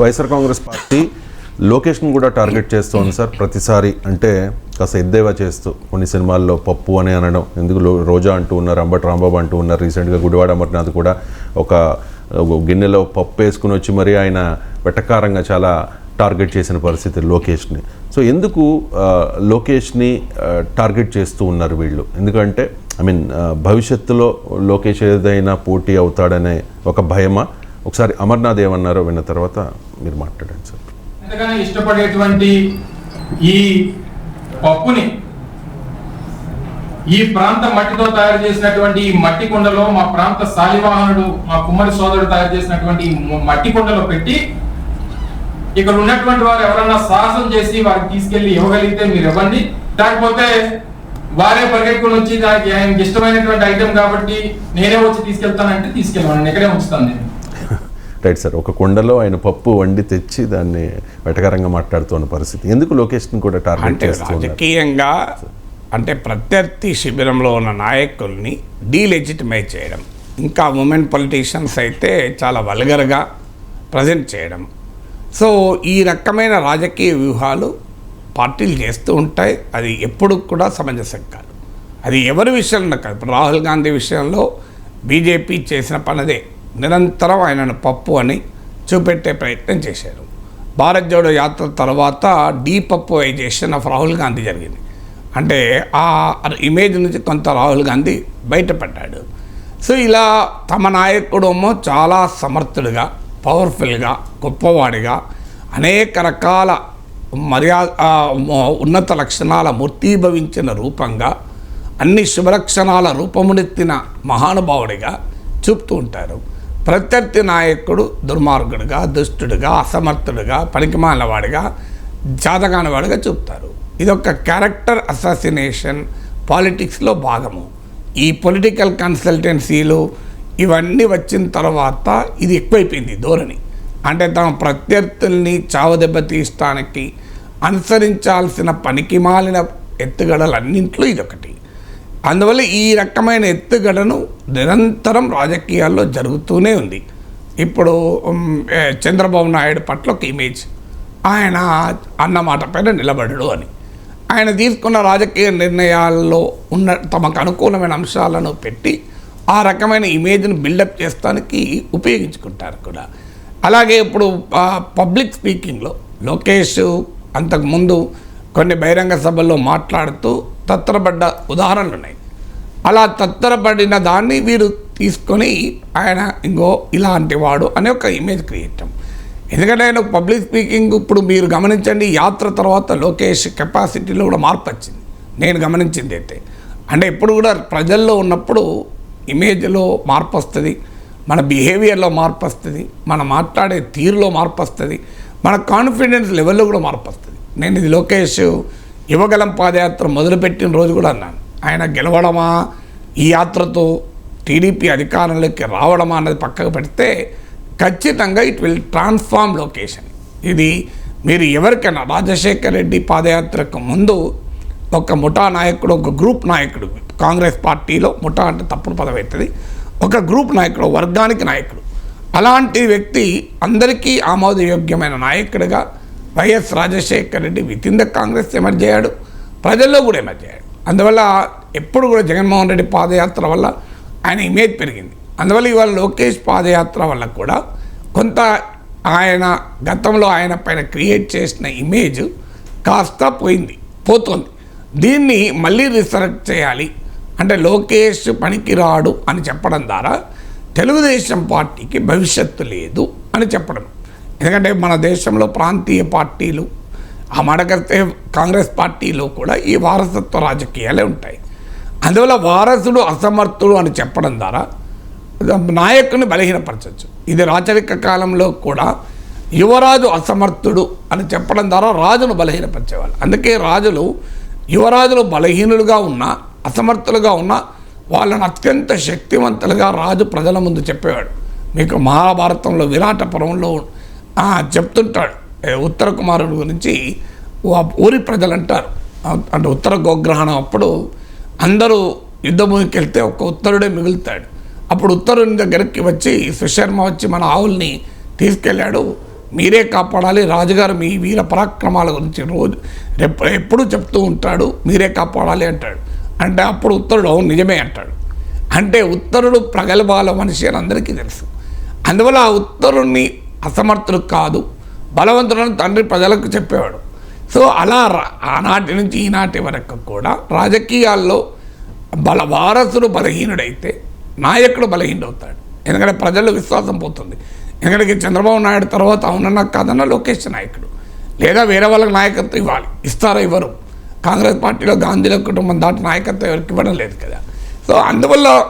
YSR Congress party లోకేష్ను కూడా target చేస్తోంది sir ప్రతిసారి. అంటే కాస్త ఎద్దేవా చేస్తూ కొన్ని సినిమాల్లో పప్పు అని అనడం ఎందుకు రోజా అంటూ ఉన్నారు అంబటి రాంబాబు అంటూ ఉన్నారు రీసెంట్గా గుడివాడ అమర్నాథ్ కూడా ఒక గిన్నెలో పప్పు వేసుకుని వచ్చి మరి ఆయన వెటకారంగా చాలా టార్గెట్ చేసిన పరిస్థితి లోకేష్ని. సో ఎందుకు లోకేష్ని టార్గెట్ చేస్తూ ఉన్నారు వీళ్ళు? ఎందుకంటే ఐ మీన్ భవిష్యత్తులో లోకేష్ ఏదైనా పోటీ అవుతాడనే ఒక భయమా? ఒకసారి అమర్నాథ్ ఏమన్నారో విన్న తర్వాత మీరు మాట్లాడండి సార్. ఎంతగానో ఇష్టపడేటువంటి ఈ పప్పుని ఈ ప్రాంత మట్టితో తయారు చేసినటువంటి ఈ మట్టి కుండలో మా ప్రాంత శాలివాహనుడు మా కుమ్మరి సోదరుడు తయారు చేసినటువంటి మట్టి కుండలో పెట్టి ఇక్కడ ఉన్నటువంటి వారు ఎవరన్నా సాహసం చేసి వారికి తీసుకెళ్ళి ఇవ్వగలిగితే మీరు ఇవ్వండి. లేకపోతే వారే పరిగెట్టుకుని వచ్చి దానికి ఆయనకి ఇష్టమైనటువంటి ఐటెం కాబట్టి నేనే వచ్చి తీసుకెళ్తానంటే తీసుకెళ్ళమని ఇక్కడే ఉంచుతాను నేను. రైట్ సార్ ఒక కుండలో ఆయన పప్పు వండి తెచ్చి దాన్ని వెటకరంగా మాట్లాడుతున్న పరిస్థితి. ఎందుకు లొకేషన్ కూడా టార్గెట్ అంటే చేస్తూ ఉన్నారు? రాజకీయంగా అంటే ప్రత్యర్థి శిబిరంలో ఉన్న నాయకుల్ని డీలెజిటిమైజ్ చేయడం ఇంకా ఉమెన్ పొలిటీషియన్స్ అయితే చాలా వల్గర్గా ప్రజెంట్ చేయడం. సో ఈ రకమైన రాజకీయ వ్యూహాలు పార్టీలు చేస్తూ ఉంటాయి. అది ఎప్పుడు కూడా సమంజసం కాదు. అది ఎవరి విషయంలో కాదు. ఇప్పుడు రాహుల్ గాంధీ విషయంలో బీజేపీ చేసిన పనదే. నిరంతరం ఆయనను పప్పు అని చూపెట్టే ప్రయత్నం చేశారు. భారత్ జోడో యాత్ర తర్వాత డీపప్పువైజేషన్ ఆఫ్ రాహుల్ గాంధీ జరిగింది. అంటే ఆ ఇమేజ్ నుంచి కొంత రాహుల్ గాంధీ బయటపడ్డాడు. సో ఇలా తమ నాయకుడేమో చాలా సమర్థుడిగా పవర్ఫుల్గా గొప్పవాడిగా అనేక రకాల మర్యాద ఉన్నత లక్షణాల మూర్తీభవించిన రూపంగా అన్ని శుభలక్షణాల రూపమునెత్తిన మహానుభావుడిగా చూపుతూ ఉంటారు. ప్రత్యర్థి నాయకుడు దుర్మార్గుడిగా దుష్టుడుగా అసమర్థుడుగా పనికిమాలినవాడిగా జాతకానవాడిగా చూపుతారు. ఇది ఒక క్యారెక్టర్ అసాసినేషన్ పాలిటిక్స్లో భాగము. ఈ పొలిటికల్ కన్సల్టెన్సీలు ఇవన్నీ వచ్చిన తర్వాత ఇది ఎక్కువైపోయింది ధోరణి. అంటే తమ ప్రత్యర్థుల్ని చావదెబ్బ తీయడానికి అనుసరించాల్సిన పనికిమాలిన ఎత్తుగడలన్నింట్లో ఇదొకటి. అందువల్ల ఈ రకమైన ఎత్తుగడను నిరంతరం రాజకీయాల్లో జరుగుతూనే ఉంది. ఇప్పుడు చంద్రబాబు నాయుడు పట్ల ఒక ఇమేజ్ ఆయన అన్న మాట పైన నిలబడడు అని. ఆయన తీసుకున్న రాజకీయ నిర్ణయాల్లో ఉన్న తమకు అనుకూలమైన అంశాలను పెట్టి ఆ రకమైన ఇమేజ్ను బిల్డప్ చేస్తానికి ఉపయోగించుకుంటారు కూడా. అలాగే ఇప్పుడు పబ్లిక్ స్పీకింగ్లో లోకేష్ అంతకుముందు కొన్ని బహిరంగ సభల్లో మాట్లాడుతూ తత్తరపడ్డ ఉదాహరణలు ఉన్నాయి అలా తత్తరపడిన దాన్ని వీరు తీసుకొని ఆయన ఇంకో ఇలాంటి వాడు అనే ఒక ఇమేజ్ క్రియేట్ ఎందుకంటే ఆయన పబ్లిక్ స్పీకింగ్ ఇప్పుడు మీరు గమనించండి యాత్ర తర్వాత లోకేష్ కెపాసిటీలో కూడా మార్పు వచ్చింది. నేను గమనించింది అయితే. అంటే ఎప్పుడు కూడా ప్రజల్లో ఉన్నప్పుడు ఇమేజ్లో మార్పు వస్తుంది మన బిహేవియర్లో మార్పు వస్తుంది మన మాట్లాడే తీరులో మార్పు వస్తుంది మన కాన్ఫిడెన్స్ లెవెల్లో కూడా మార్పు వస్తుంది. నేను ఇది లోకేష్ యువగలం పాదయాత్ర మొదలుపెట్టిన రోజు కూడా అన్నాను. ఆయన గెలవడమా? ఈ యాత్రతో టీడీపీ అధికారంలోకి రావడమా అన్నది పక్కకు పెడితే ఖచ్చితంగా ఇట్ విల్ ట్రాన్స్ఫార్మ్ లొకేషన్. ఇది మీరు ఎవరికైనా రాజశేఖర్ రెడ్డి పాదయాత్రకు ముందు ఒక ముఠా నాయకుడు ఒక గ్రూప్ నాయకుడు కాంగ్రెస్ పార్టీలో ముఠా అంటే తప్పుడు పదం అవుతుంది. ఒక గ్రూప్ నాయకుడు వర్గానికి నాయకుడు. అలాంటి వ్యక్తి అందరికీ ఆమోదయోగ్యమైన నాయకుడిగా YS Rajasekhar Reddy with in the Congress emerge అయ్యాడు. ప్రజల్లో కూడా ఎమర్జ్ అయ్యాడు. అందువల్ల ఎప్పుడు కూడా జగన్మోహన్ రెడ్డి పాదయాత్ర వల్ల ఆయన ఇమేజ్ పెరిగింది. అందువల్ల ఇవాళ లోకేష్ పాదయాత్ర వల్ల కూడా కొంత ఆయన గతంలో ఆయన పైన క్రియేట్ చేసిన ఇమేజ్ కాస్త పోయింది పోతుంది. దీన్ని మళ్ళీ రిసరెక్ట్ చేయాలి. అంటే లోకేష్ పనికిరాడు అని చెప్పడం ద్వారా తెలుగుదేశం పార్టీకి భవిష్యత్తు లేదు అని చెప్పడం ఎందుకంటే మన దేశంలో ప్రాంతీయ పార్టీలు ఆ మడకస్తే కాంగ్రెస్ పార్టీలో కూడా ఈ వారసత్వ రాజకీయాలే ఉంటాయి. అందువల్ల వారసుడు అసమర్థుడు అని చెప్పడం ద్వారా నాయకుని బలహీనపరచవచ్చు ఇది రాచరిక కాలంలో కూడా యువరాజు అసమర్థుడు అని చెప్పడం ద్వారా రాజును బలహీనపరిచేవాళ్ళు. అందుకే రాజులు యువరాజులు బలహీనులుగా ఉన్నా అసమర్థులుగా ఉన్నా వాళ్ళని అత్యంత శక్తివంతులుగా రాజు ప్రజల ముందు చెప్పేవాడు. మీకు మహాభారతంలో విరాట పురంలో చెప్తుంటాడు. ఉత్తర కుమారుడు గురించి ఊరి ప్రజలు అంటారు. అంటే ఉత్తర గోగ్రహణం అప్పుడు అందరూ యుద్ధభూమికి వెళ్తే ఒక్క ఉత్తరుడే మిగులుతాడు. అప్పుడు ఉత్తరుని దగ్గరికి వచ్చి సుశర్మ వచ్చి మన ఆవుల్ని తీసుకెళ్ళాడు. మీరే కాపాడాలి. రాజుగారు మీ వీర పరాక్రమాల గురించి రోజు ఎప్పుడు చెప్తూ ఉంటాడు. మీరే కాపాడాలి అంటాడు. అంటే అప్పుడు ఉత్తరుడు అవును నిజమే అంటాడు. అంటే ఉత్తరుడు ప్రగల్భాల మనిషి అని అందరికీ తెలుసు. అందువల్ల ఆ ఉత్తరుణ్ణి అసమర్థుడు కాదు. బలవంతుడని తండ్రి ప్రజలకు చెప్పేవాడు. సో అలా రా- ఆనాటి నుంచి ఈనాటి వరకు కూడా రాజకీయాల్లో బల వారసుడు బలహీనుడైతే నాయకుడు బలహీనుడవుతాడు. ఎందుకంటే ప్రజల్లో విశ్వాసం పోతుంది. ఎందుకంటే చంద్రబాబు నాయుడు తర్వాత అవునన్నా కాదన్న లోకేష్ నాయకుడు. లేదా వేరే వాళ్ళకి నాయకత్వం ఇవ్వాలి. ఇస్తారా ఇవ్వరు. కాంగ్రెస్ పార్టీలో గాంధీల కుటుంబం దాటి నాయకత్వం ఎవరికి ఇవ్వడం లేదు కదా. సో అందువల్ల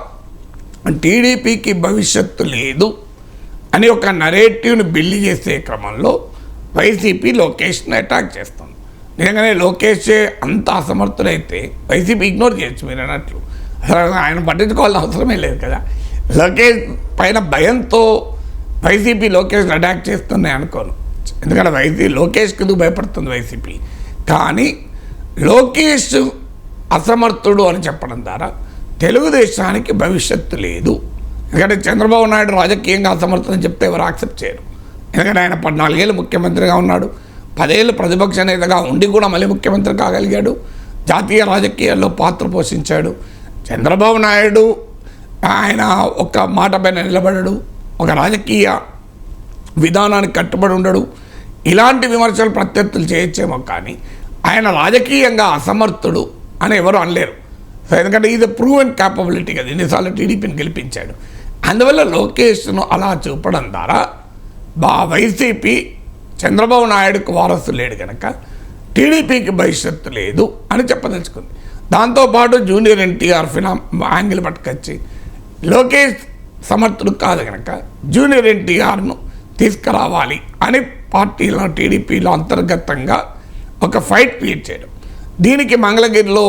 టీడీపీకి భవిష్యత్తు లేదు. అని ఒక నరేటివ్ని బిల్డ్ చేసే క్రమంలో వైసీపీ లోకేష్ని అటాక్ చేస్తుంది. నిజంగానే లోకేష్ అంత అసమర్థుడైతే వైసీపీ ఇగ్నోర్ చేయొచ్చు మీరు అన్నట్లు. అసలు ఆయన పట్టించుకోవాల్సిన అవసరమే లేదు కదా. లోకేష్ పైన భయంతో వైసీపీ లోకేష్ని అటాక్ చేస్తున్నాయి అనుకోను. ఎందుకంటే వైసీపీ లోకేష్కి ఎందుకు భయపడుతుంది వైసీపీ కానీ లోకేష్ అసమర్థుడు అని చెప్పడం ద్వారా తెలుగుదేశానికి భవిష్యత్తు లేదు. ఎందుకంటే చంద్రబాబు నాయుడు రాజకీయంగా అసమర్థం చెప్తే ఎవరు యాక్సెప్ట్ చేయరు. ఎందుకంటే ఆయన పద్నాలుగేళ్ళు ముఖ్యమంత్రిగా ఉన్నాడు. పదేళ్ళు ప్రతిపక్ష నేతగా ఉండి కూడా మళ్ళీ ముఖ్యమంత్రి కాగలిగాడు. జాతీయ రాజకీయాల్లో పాత్ర పోషించాడు. చంద్రబాబు నాయుడు ఆయన ఒక మాట పైన నిలబడడు. ఒక రాజకీయ విధానానికి కట్టుబడి ఉండడు. ఇలాంటి విమర్శలు ప్రత్యర్థులు చేయొచ్చేమో కానీ ఆయన రాజకీయంగా అసమర్థుడు అని ఎవరు అనలేరు. సో ఎందుకంటే ఇది ప్రూవ్ అండ్ క్యాపబిలిటీ కదా. ఎన్నిసార్లు టీడీపీని గెలిపించాడు. అందువల్ల లోకేష్ను అలా చూపడం ద్వారా బా వైసీపీ చంద్రబాబు నాయుడుకు వారసు లేడు కనుక టీడీపీకి భవిష్యత్తు లేదు అని చెప్పదలుచుకుంది. దాంతోపాటు జూనియర్ ఎన్టీఆర్ ఫినా యాంగిల్ పట్టుకొచ్చి లోకేష్ సమర్థుడు కాదు కనుక జూనియర్ ఎన్టీఆర్ను తీసుకురావాలి అని పార్టీలో టీడీపీలో అంతర్గతంగా ఒక ఫైట్ క్రియేట్ చేయడం. దీనికి మంగళగిరిలో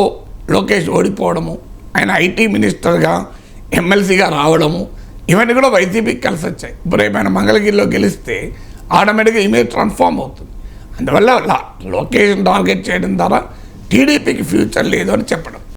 లోకేష్ ఓడిపోవడము ఆయన ఐటీ మినిస్టర్గా ఎమ్మెల్సీగా రావడము ఇవన్నీ కూడా వైసీపీకి కలిసి వచ్చాయి ఇప్పుడు ఏమైనా మంగళగిరిలో గెలిస్తే ఆటోమేటిక్గా ఇమేజ్ ట్రాన్స్ఫార్మ్ అవుతుంది. అందువల్ల లా- టార్గెట్ చేయడం ద్వారా టీడీపీకి ఫ్యూచర్ లేదు అని చెప్పడం.